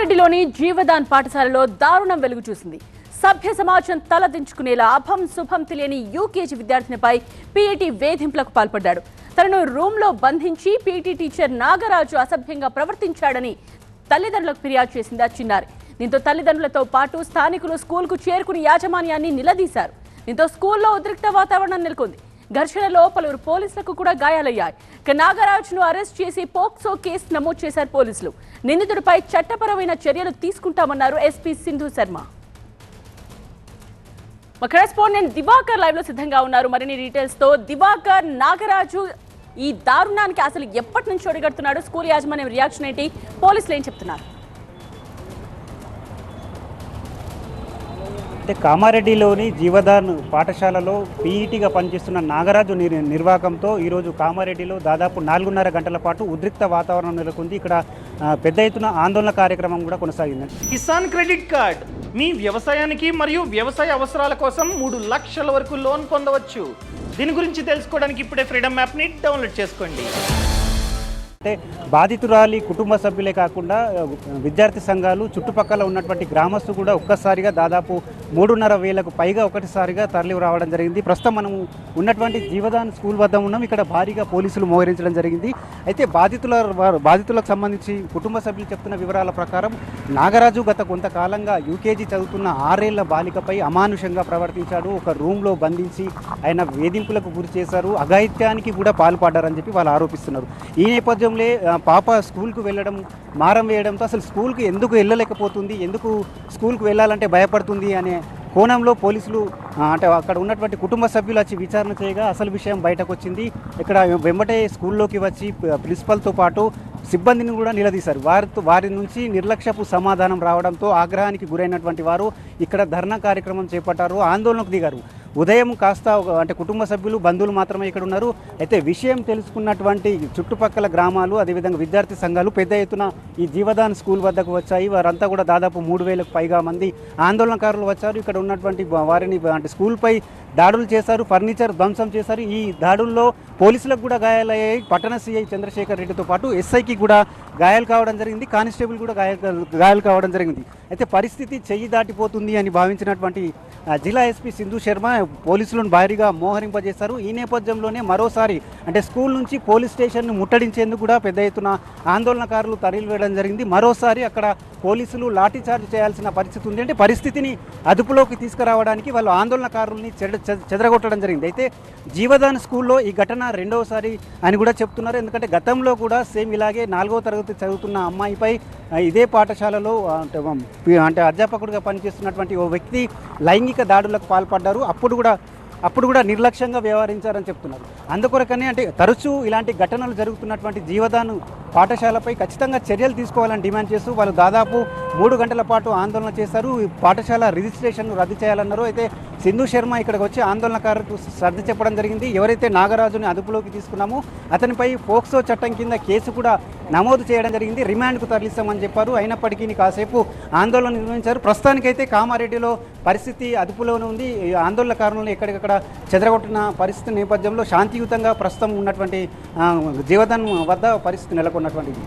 కామారెడ్డిలోని జీవదాన్ పాఠశాలలో దారుణం వెలుగు చూసింది. సభ్య సమాజం తలదించుకునేలా అభం శుభం తెలియని యూకేజీ విద్యార్థినిపై పీఈటీ వేధింపులకు పాల్పడ్డాడు. తనను రూంలో బంధించి పీఈటీ టీచర్ నాగరాజు అసభ్యంగా ప్రవర్తించాడని తల్లిదండ్రులకు ఫిర్యాదు చేసింది ఆ చిన్నారి దీంతో తల్లిదండ్రులతో పాటు స్థానికులు స్కూల్కు చేరుకుని యాజమాన్యాన్ని నిలదీశారు. దీంతో స్కూల్లో ఉద్రిక్త వాతావరణం నెలకొంది. ఘర్షణలో పలువురు పోలీసులకు కూడా గాయాలయ్యాయి. ఇక నాగరాజును అరెస్ట్ చేసి పోక్సో కేసు నమోదు చేశారు పోలీసులు. నిందితుడిపై చట్టపరమైన చర్యలు తీసుకుంటామన్నారు ఎస్పీ సింధు శర్మ. మా కరెస్పాండెంట్ దివాకర్ లైవ్లో సిద్ధంగా ఉన్నారు. మరిన్ని డీటెయిల్స్తో దివాకర్ నాగరాజు ఈ దారుణానికి అసలు ఎప్పటి నుంచి ఒడిగడుతున్నాడు? స్కూల్ యాజమాన్యం రియాక్షన్ ఏంటి? పోలీసులు ఏం చెప్తున్నారు? అంటే కామారెడ్డిలోని జీవదాన్ పాఠశాలలో పీఈటీగా పనిచేస్తున్న నాగరాజు నిర్ నిర్వాహకంతో ఈరోజు కామారెడ్డిలో దాదాపు నాలుగున్నర గంటల పాటు ఉద్రిక్త వాతావరణం నెలకొంది. ఇక్కడ పెద్ద ఎత్తున ఆందోళన కార్యక్రమం కూడా కొనసాగింది. Kisan credit card. మీ వ్యవసాయానికి మరియు వ్యవసాయ అవసరాల కోసం మూడు లక్షల వరకు లోన్ పొందవచ్చు. దీని గురించి తెలుసుకోవడానికి ఇప్పుడే ఫ్రీడమ్ యాప్ని డౌన్లోడ్ చేసుకోండి. అంటే బాధితురాలి కుటుంబ సభ్యులే కాకుండా విద్యార్థి సంఘాలు చుట్టుపక్కల ఉన్నటువంటి గ్రామస్తులు కూడా ఒక్కసారిగా దాదాపు మూడున్నర వేలకు పైగా ఒకటిసారిగా తరలి రావడం జరిగింది. ప్రస్తుతం మనం ఉన్నటువంటి జీవదాన్ స్కూల్ వద్ద ఉన్నాం. ఇక్కడ భారీగా పోలీసులు మోహరించడం జరిగింది. అయితే బాధితుల వారు- బాధితులకు సంబంధించి కుటుంబ సభ్యులు చెప్తున్న వివరాల ప్రకారం నాగరాజు గత కొంతకాలంగా యూకేజీ చదువుతున్న ఆరేళ్ళ బాలికపై అమానుషంగా ప్రవర్తించాడు. ఒక రూమ్లో బంధించి ఆయన వేధింపులకు గురి చేశారు. అఘాయిత్యానికి కూడా పాల్పడ్డారని చెప్పి వాళ్ళు ఆరోపిస్తున్నారు. ఈ నేపథ్యంలో పాప స్కూల్కు వెళ్ళడం మారం వేయడంతో అసలు స్కూల్కి ఎందుకు వెళ్ళలేకపోతుంది? ఎందుకు స్కూల్కు వెళ్ళాలంటే భయపడుతుంది అనే కోణంలో పోలీసులు అంటే అక్కడ ఉన్నటువంటి కుటుంబ సభ్యులు వచ్చి విచారణ చేయగా అసలు విషయం బయటకు వచ్చింది ఇక్కడ వెంబటే స్కూల్లోకి వచ్చి ప్రిన్సిపల్తో పాటు సిబ్బందిని కూడా నిలదీశారు. వారితో వారి నుంచి నిర్లక్ష్యపు సమాధానం రావడంతో ఆగ్రహానికి గురైనటువంటి వారు ఇక్కడ ధర్నా కార్యక్రమం చేపట్టారు ఆందోళనకు దిగారు. ఉదయం కాస్త అంటే కుటుంబ సభ్యులు బంధువులు మాత్రమే ఇక్కడ ఉన్నారు. అయితే విషయం తెలుసుకున్నటువంటి చుట్టుపక్కల గ్రామాలు అదేవిధంగా విద్యార్థి సంఘాలు పెద్ద ఎత్తున ఈ జీవదాన్ స్కూల్ వద్దకు వచ్చాయి. వారంతా కూడా దాదాపు మూడు వేలకు పైగా మంది ఆందోళనకారులు వచ్చారు. ఇక్కడ ఉన్నటువంటి వారిని అంటే స్కూల్పై దాడులు చేశారు ఫర్నిచర్ ధ్వంసం చేశారు. ఈ దాడుల్లో పోలీసులకు కూడా గాయాలయ్యాయి. పట్టణ సీఐ చంద్రశేఖర్ రెడ్డితో పాటు ఎస్ఐకి కూడా గాయాలు కావడం జరిగింది. కానిస్టేబుల్ కూడా గాయాలు గాయాలు కావడం జరిగింది. అయితే పరిస్థితి చెయ్యి దాటిపోతుంది అని భావించినటువంటి జిల్లా ఎస్పీ సింధు శర్మ పోలీసులను భారీగా మోహరింపజేశారు. ఈ నేపథ్యంలోనే మరోసారి అంటే స్కూల్ నుంచి పోలీస్ స్టేషన్ను ముట్టడించేందుకు కూడా పెద్ద ఎత్తున ఆందోళనకారులు తరలి వేయడం జరిగింది. మరోసారి అక్కడ పోలీసులు లాఠీ చార్జ్ చేయాల్సిన పరిస్థితి ఉంది. అంటే పరిస్థితిని అదుపులోకి తీసుకురావడానికి వాళ్ళు ఆందోళనకారుల్ని చెడ చెదరగొట్టడం జరిగింది. అయితే జీవదాన్ స్కూల్లో ఈ ఘటన రెండవసారి అని కూడా చెప్తున్నారు. ఎందుకంటే గతంలో కూడా సేమ్ ఇలాగే నాలుగో తరగతి చదువుతున్న అమ్మాయిపై ఇదే పాఠశాలలో అంటే అంటే అధ్యాపకుడిగా పనిచేస్తున్నటువంటి ఓ వ్యక్తి లైంగిక దాడులకు పాల్పడ్డారు. అప్పుడు కూడా అప్పుడు కూడా నిర్లక్ష్యంగా వ్యవహరించారని చెప్తున్నారు. అందుకొరకనే అంటే తరచూ ఇలాంటి ఘటనలు జరుగుతున్నటువంటి జీవదాను పాఠశాలపై ఖచ్చితంగా చర్యలు తీసుకోవాలని డిమాండ్ చేస్తూ వాళ్ళు దాదాపు మూడు గంటల పాటు ఆందోళన చేశారు. ఈ పాఠశాల రిజిస్ట్రేషన్ రద్దు చేయాలన్నారు. అయితే సింధు శర్మ ఇక్కడికి వచ్చి ఆందోళనకారులకు సర్ది చెప్పడం జరిగింది. ఎవరైతే నాగరాజుని అదుపులోకి తీసుకున్నామో అతనిపై పోక్సో చట్టం కింద కేసు కూడా నమోదు చేయడం జరిగింది. రిమాండ్కు తరలిస్తామని చెప్పారు. అయినప్పటికీ కాసేపు ఆందోళన నిర్వహించారు. ప్రస్తుతానికైతే కామారెడ్డిలో పరిస్థితి అదుపులోనే ఉంది. ఈ కారణంలో ఎక్కడికక్కడ చెదరగొట్టిన పరిస్థితి నేపథ్యంలో శాంతియుతంగా ప్రస్తుతం ఉన్నటువంటి ఆ, వద్ద పరిస్థితి నెలకొన్నటువంటిది.